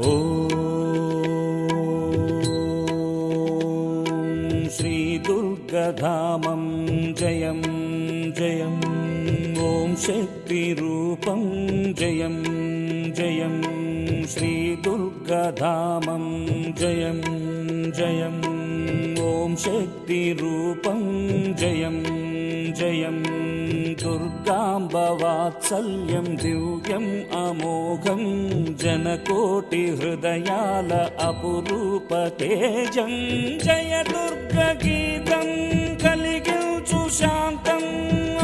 ॐ श्रीदुर्गधामं जयं जयम् ॐ शक्तिरूपं जयं जयं श्रीदुर्गधामं जयं जयम् ॐ शक्तिरूपं जयं जयं दुर्गाम्बवात्सल्यं दिव्यम् अमोघं जनकोटिहृदयाल अपुरूपतेजं जय दुर्गगीतं కలిగించు శాంతం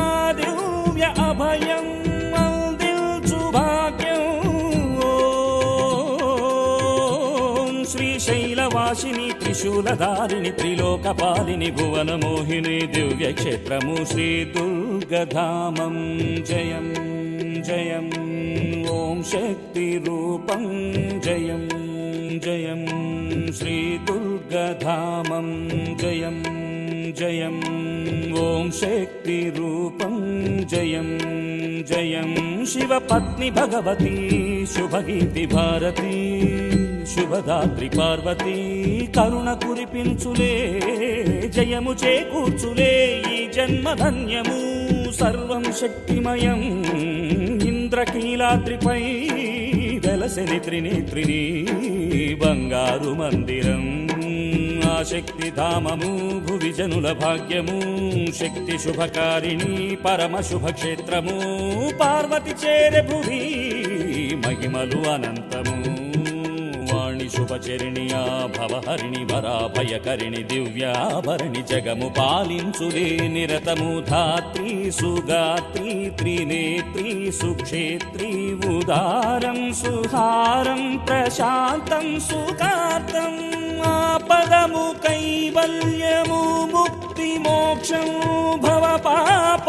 ఆదివ్య అభయం అందించు భాగ్యం ఓం శ్రీశైలవాసిని త్రిశూలధారిణి త్రిలోకపాలిని భువనమోహిని దివ్యక్షేత్రము శ్రీ దుర్గధామం జయం జయం ఓం శక్తిరూపం జయం జయం శ్రీ దుర్గధామం జయం జయం ఓం శక్తిరూపం జయం జయం శివపత్ని భగవతి శుభగీతి భారతి శుభదాత్రి పార్వతి కరుణ కురిపించులే జయము చేకూర్చులే ఈ జన్మధన్యము। సర్వం శక్తిమయం. ఇంద్రకీలాద్రిపై వెలసెని త్రినేత్రిని బంగారు మందిరం. ఆ శక్తి ధామము భువి జనుల భాగ్యము శక్తి శుభకారిణి పరమ శుభక్షేత్రము పార్వతి చేరే భువి మహిమలు అనంతము. శుభచరిణియా భవహరిణి వరాభయకరిణి దివ్యాభరణి జగము పాలించులే నిరతము ధాత్రి సుగాత్రి త్రినేత్రి సుక్షేత్రి ఉదారం సుహారం ప్రశాంతం సుఖార్థం ఆపదము కైవల్యము ముక్తి మోక్షము భవ పాప